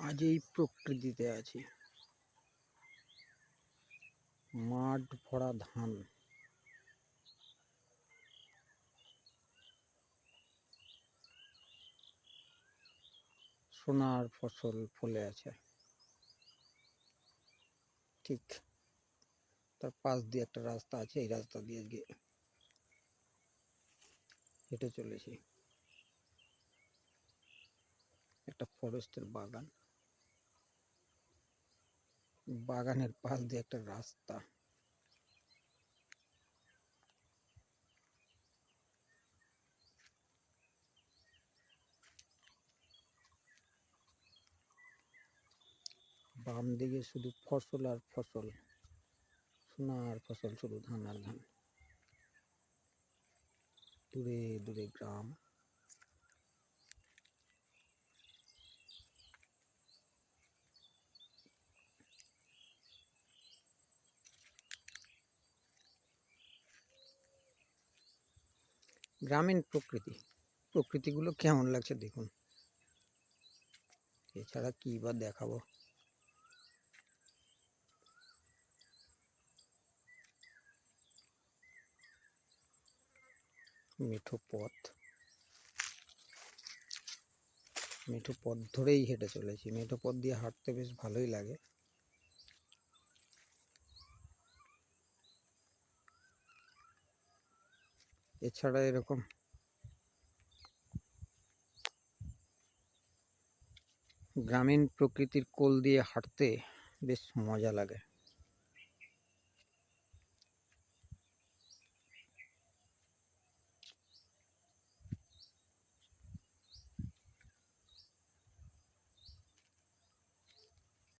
আজ এই প্রকৃতিতে আছি। মাঠ ভরা ধান। সোনার ফসল ফলে আছে। ঠিক তার পাশ দিয়ে একটা রাস্তা আছে, এই রাস্তা দিয়ে গিয়ে হেঁটে চলেছি। একটা ফরেস্টের বাগান। বাগানের পাশ দিয়ে একটা রাস্তা। বাম দিকে শুধু ফসল আর ফসল। সোনার ফসল, শুধু ধান আর ধান। দূরে দূরে গ্রাম। গ্রামীণ প্রকৃতি। প্রকৃতিগুলো কেমন লাগছে দেখুন। এছাড়া কি বা দেখাবো? মেঠো পথ। মেঠো পথ ধরেই হেঁটে চলেছি। মেঠো পথ দিয়ে হাঁটতে বেশ ভালোই লাগে। এছাড়া এরকম। গ্রামীণ প্রকৃতির কোল দিয়ে হাঁটতে বেশ মজা লাগে।